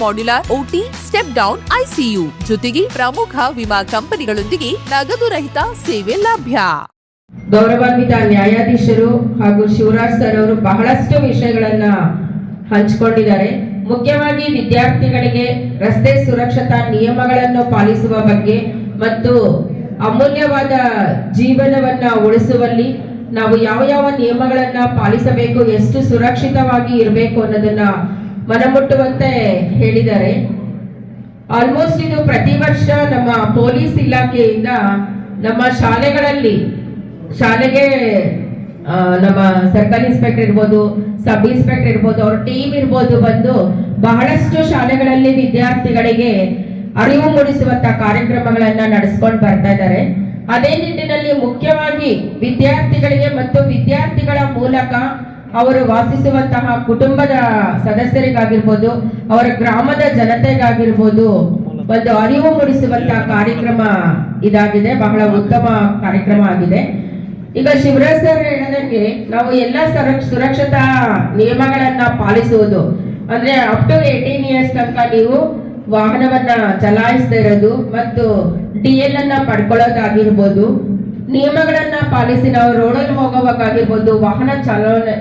modular OT step down ICU ಜೊತೆಗೆ ಪ್ರಮುಖ ವಿಮಾ ಕಂಪನಿಗಳೊಂದಿಗೆ ನಗದು ರಹಿತ ಸೇವೆ ಲಭ್ಯ. ಗೌರವಾನ್ವಿತ ನ್ಯಾಯಾಧೀಶರು ಹಾಗೂ ಶಿವರಾಜ್ ಸರ್ ಅವರು ಬಹಳಷ್ಟು ವಿಷಯಗಳನ್ನ ಹಂಚಿಕೊಂಡಿದ್ದಾರೆ. ಮುಖ್ಯವಾಗಿ ವಿದ್ಯಾರ್ಥಿಗಳಿಗೆ ರಸ್ತೆ ಸುರಕ್ಷತಾ ನಿಯಮಗಳನ್ನು ಪಾಲಿಸುವ ಬಗ್ಗೆ ಮತ್ತು ಅಮೂಲ್ಯವಾದ ಜೀವನವನ್ನ ಉಳಿಸುವಲ್ಲಿ ನಾವು ಯಾವ ಯಾವ ನಿಯಮಗಳನ್ನ ಪಾಲಿಸಬೇಕು, ಎಷ್ಟು ಸುರಕ್ಷಿತವಾಗಿ ಇರಬೇಕು ಅನ್ನೋದನ್ನ ಮನಮುಟ್ಟುವಂತೆ ಹೇಳಿದ್ದಾರೆ ಆಲ್ಮೋಸ್ಟ್ ಇದು ಪ್ರತಿ ವರ್ಷ ನಮ್ಮ ಪೊಲೀಸ್ ಇಲಾಖೆಯಿಂದ ನಮ್ಮ ಶಾಲೆಗಳಲ್ಲಿ, ಶಾಲೆಗೆ ನಮ್ಮ ಸರ್ಕಲ್ ಇನ್ಸ್ಪೆಕ್ಟರ್ ಇರ್ಬೋದು, ಸಬ್ ಇನ್ಸ್ಪೆಕ್ಟರ್ ಇರ್ಬೋದು, ಅವ್ರ ಟೀಮ್ ಇರ್ಬೋದು ಬಂದು ಬಹಳಷ್ಟು ಶಾಲೆಗಳಲ್ಲಿ ವಿದ್ಯಾರ್ಥಿಗಳಿಗೆ ಅರಿವು ಮೂಡಿಸುವಂತ ಕಾರ್ಯಕ್ರಮಗಳನ್ನ ನಡೆಸ್ಕೊಂಡು ಬರ್ತಾ ಇದ್ದಾರೆ. ಅದೇ ನಿಟ್ಟಿನಲ್ಲಿ ಮುಖ್ಯವಾಗಿ ವಿದ್ಯಾರ್ಥಿಗಳಿಗೆ ಮತ್ತು ವಿದ್ಯಾರ್ಥಿಗಳ ಮೂಲಕ ಅವರು ವಾಸಿಸುವಂತಹ ಕುಟುಂಬದ ಸದಸ್ಯರಿಗಾಗಿರ್ಬೋದು, ಅವರ ಗ್ರಾಮದ ಜನತೆಗಾಗಿರ್ಬೋದು, ಒಂದು ಅರಿವು ಮೂಡಿಸುವಂತಹ ಕಾರ್ಯಕ್ರಮ ಇದಾಗಿದೆ, ಬಹಳ ಉತ್ತಮ ಕಾರ್ಯಕ್ರಮ ಆಗಿದೆ. ಈಗ ಶಿವರಾಜ್ ಸರ್ ಹೇಳಿದಂಗೆ ನಾವು ಎಲ್ಲ ಸುರಕ್ಷ ಸುರಕ್ಷತಾ ನಿಯಮಗಳನ್ನ ಪಾಲಿಸುವುದು. ಅಂದ್ರೆ ಅಪ್ ಟು ಏಟೀನ್ ಇಯರ್ಸ್ ತನಕ ನೀವು ವಾಹನವನ್ನ ಚಲಾಯಿಸದೇ ಇರೋದು ಮತ್ತು ಡಿ ಎಲ್ ಅನ್ನ ಪಡ್ಕೊಳ್ಳೋದಾಗಿರ್ಬೋದು. ನಿಯಮಗಳನ್ನ ಪಾಲಿಸಿ ನಾವು ರೋಡಲ್ಲಿ ಹೋಗೋವಾಗಾಗಿರ್ಬೋದು ವಾಹನ ಚಾಲನೆ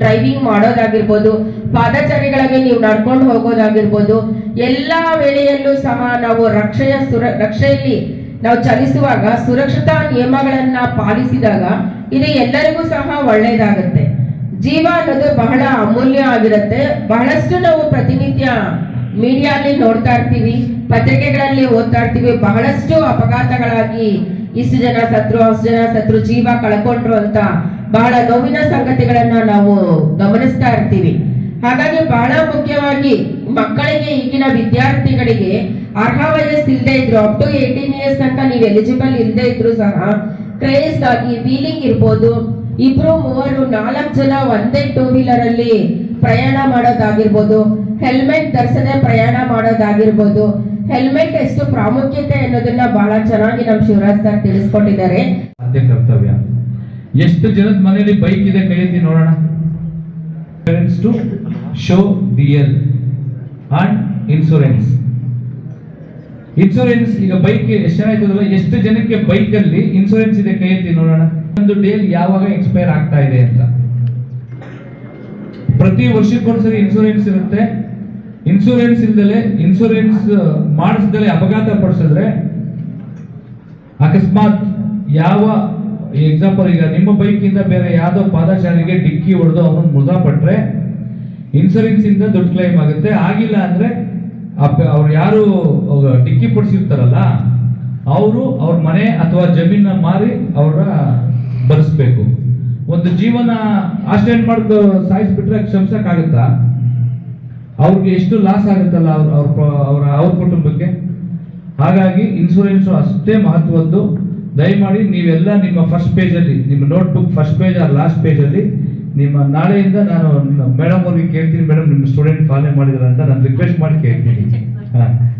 ಡ್ರೈವಿಂಗ್ ಮಾಡೋದಾಗಿರ್ಬೋದು, ಪಾದಚಾರಿಗಳಿಗೆ ನೀವು ನಡ್ಕೊಂಡು ಹೋಗೋದಾಗಿರ್ಬೋದು, ಎಲ್ಲಾ ವೇಳೆಯಲ್ಲೂ ಸಹ ನಾವು ರಕ್ಷೆಯ ಸುರ, ರಕ್ಷೆಯಲ್ಲಿ ನಾವು ಚಲಿಸುವಾಗ ಸುರಕ್ಷತಾ ನಿಯಮಗಳನ್ನ ಪಾಲಿಸಿದಾಗ ಇದು ಎಲ್ಲರಿಗೂ ಸಹ ಒಳ್ಳೆಯದಾಗುತ್ತೆ. ಜೀವ ಅನ್ನೋದು ಬಹಳ ಅಮೂಲ್ಯ ಆಗಿರುತ್ತೆ. ಬಹಳಷ್ಟು ನಾವು ಪ್ರತಿನಿತ್ಯ ಮೀಡಿಯಾದಲ್ಲಿ ನೋಡ್ತಾ ಇರ್ತೀವಿ, ಪತ್ರಿಕೆಗಳಲ್ಲಿ ಓದ್ತಾ ಇರ್ತೀವಿ, ಬಹಳಷ್ಟು ಅಪಘಾತಗಳಾಗಿ ಇಷ್ಟು ಜನ ಸತ್ರು, ಅಷ್ಟು ಜನ ಸತ್ರು ಜೀವ ಕಳ್ಕೊಂಡ್ರು ಅಂತ ಬಹಳ ನೋವಿನ ಸಂಗತಿಗಳನ್ನ ನಾವು ಗಮನಿಸ್ತಾ ಇರ್ತೀವಿ. ಹಾಗಾಗಿ ಬಹಳ ಮುಖ್ಯವಾಗಿ ಮಕ್ಕಳಿಗೆ, ಈಗಿನ ವಿದ್ಯಾರ್ಥಿಗಳಿಗೆ ಅರ್ಹ ವಯಸ್ಸು ಇಲ್ಲದೆ ಇದ್ರು ಅಪ್ ಟು ಏಟೀನ್ ಇಯರ್ಸ್ ತನಕ ನೀವು ಎಲಿಜಿಬಲ್ ಇಲ್ಲದೆ ಇದ್ರು ಸಹ ಕ್ರೇಸ್ ಆಗಿ ವೀಲಿಂಗ್ ಇರ್ಬೋದು. ಇಬ್ರು, ಮೂವರು, ನಾಲ್ಕು ಜನ ಒಂದೇ ಟೂ ವೀಲರ್ ಅಲ್ಲಿ ಪ್ರಯಾಣ ಮಾಡೋದಾಗಿರ್ಬೋದು. ಹೆಲ್ಮೆಟ್ ಧರಿಸದೆ ಪ್ರಯಾಣ ಮಾಡೋದಾಗಿರ್ಬೋದು. ಹೆಲ್ಮೆಟ್ ಎಷ್ಟು ಪ್ರಾಮುಖ್ಯತೆ ಅನ್ನೋದನ್ನ ಬಹಳ ಚೆನ್ನಾಗಿ ನಮ್ ಶಿವರಾಜ್ ಸರ್ ತಿಳಿಸ್ಕೊಟ್ಟಿದ್ದಾರೆ. ಅದೇ ಕರ್ತವ್ಯ. ಎಷ್ಟು ಜನದ ಮನೆಯಲ್ಲಿ ಬೈಕ್ ಇದೆ ಕೈಯಲ್ಲಿ ನೋಡೋಣ? To show D L and insurance insurance ಈಗ ಬೈಕ್ ಎಷ್ಟು ಜನ ಎಷ್ಟು ಜನಕ್ಕೆ ಬೈಕ್ ಅಲ್ಲಿ ಇನ್ಸೂರೆನ್ಸ್ ಇದೆ ಕೈಯಲ್ಲಿ ನೋಡೋಣ? ಒಂದು ಡೇಲ್ ಯಾವಾಗ ಎಕ್ಸ್ಪೈರ್ ಆಗ್ತಾ ಇದೆ ಅಂತ. ಪ್ರತಿ ವರ್ಷಕ್ಕೊಂದ್ಸರಿ ಇನ್ಸೂರೆನ್ಸ್ ಇರುತ್ತೆ. ಇನ್ಸೂರೆನ್ಸ್ ಇಲ್ದಲೆ ಇನ್ಸೂರೆನ್ಸ್ ಮಾಡಿಸ್ದಲೆ ಅಪಘಾತ ಪಡಿಸಿದ್ರೆ, ಅಕಸ್ಮಾತ್ ಯಾವ ಎಕ್ಸಾಂಪಲ್ ಈಗ ನಿಮ್ಮ ಬೈಕ್ ಇಂದ ಬೇರೆ ಯಾವುದೋ ಪಾದಚಾರಿಗೆ ಡಿಕ್ಕಿ ಹೊಡೆದು ಅವನು ಮೃತಪಟ್ಟರೆ ಇನ್ಸೂರೆನ್ಸ್ ಇಂದ ದುಡ್ಡು ಕ್ಲೈಮ್ ಆಗುತ್ತೆ. ಆಗಿಲ್ಲ ಅಂದ್ರೆ ಅವ್ರು ಯಾರು ಡಿಕ್ಕಿ ಪಡಿಸಿರ್ತಾರಲ್ಲ, ಅವರು ಅವ್ರ ಮನೆ ಅಥವಾ ಜಮೀನ ಮಾರಿ ಅವರ ಭರಿಸ್ಬೇಕು ಒಂದು ಜೀವನ ಆಕ್ಸಿಡೆಂಟ್ ಮಾಡ್ಕೊ ಸಾಯಿಸ್ಬಿಟ್ರೆ ಕ್ಷಮಿಸಕ್ ಆಗುತ್ತಾ ಅವ್ರಿಗೆ ಎಷ್ಟು ಲಾಸ್ ಆಗುತ್ತಲ್ಲ ಅವ್ರ ಅವ್ರ ಅವರ ಕುಟುಂಬಕ್ಕೆ? ಹಾಗಾಗಿ ಇನ್ಸೂರೆನ್ಸ್ ಅಷ್ಟೇ ಮಹತ್ವದ್ದು. ದಯಮಾಡಿ ನೀವೆಲ್ಲ ನಿಮ್ಮ ಫಸ್ಟ್ ಪೇಜಲ್ಲಿ ನಿಮ್ಮ ನಿಮ್ಮ notebook first page or last ಪೇಜಲ್ಲಿ ನಿಮ್ಮ ನಾಳೆಯಿಂದ ನಾನು ಮೇಡಮ್ ಅವ್ರಿಗೆ ಕೇಳ್ತೀನಿ ಮೇಡಮ್ ನಿಮ್ಮ ಸ್ಟೂಡೆಂಟ್ ಫಾಲೋ ಮಾಡಿದ್ರ ಅಂತ ನಾನು ರಿಕ್ವೆಸ್ಟ್ ಮಾಡಿ ಕೇಳ್ತೀನಿ. ಹಾ.